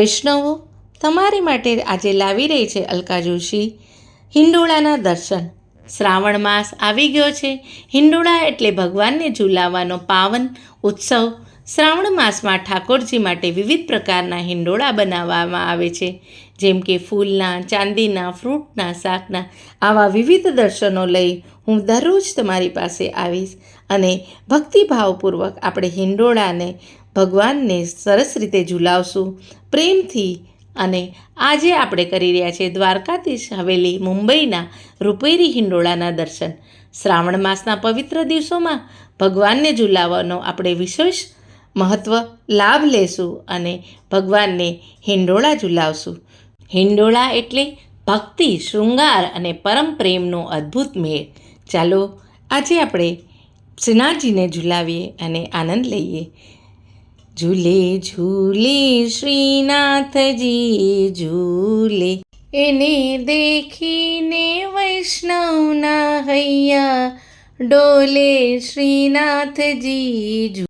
વૈષ્ણવો તમારી માટે આજે લાવી રહી છે અલકા જોશી. હિંડોળાના દર્શન. શ્રાવણ માસ આવી ગયો છે. હિંડોળા એટલે ભગવાનને ઝુલાવવાનો પાવન ઉત્સવ. શ્રાવણ માસમાં ઠાકોરજી માટે વિવિધ પ્રકારના હિંડોળા બનાવવામાં આવે છે. જેમ કે ફૂલના, ચાંદીના, ફ્રૂટના, શાકના આવા વિવિધ દર્શનો લઈ હું દરરોજ તમારી પાસે આવીશ અને ભક્તિભાવપૂર્વક આપણે હિંડોળાને ભગવાનને સરસ રીતે ઝુલાવશું. પ્રેમથી અને આજે આપણે કરી રહ્યા છીએ દ્વારકાધીશ હવેલી મુંબઈના રૂપેરી હિંડોળાના દર્શન. શ્રાવણ માસના પવિત્ર દિવસોમાં ભગવાનને ઝુલાવવાનો આપણે વિશેષ મહત્ત્વ લાભ લેશું અને ભગવાનને હિંડોળા ઝુલાવશું. હિંડોળા એટલે ભક્તિ, શૃંગાર અને પરમ પ્રેમનો અદ્ભુત મેળ. ચાલો, આજે આપણે શ્રીનાથજીને ઝુલાવીએ અને આનંદ લઈએ. ઝૂલે ઝૂલે, શ્રીનાથજી, ઝૂલે. એને દેખીને વૈષ્ણવના હૈયા ડોલે શ્રીનાથજી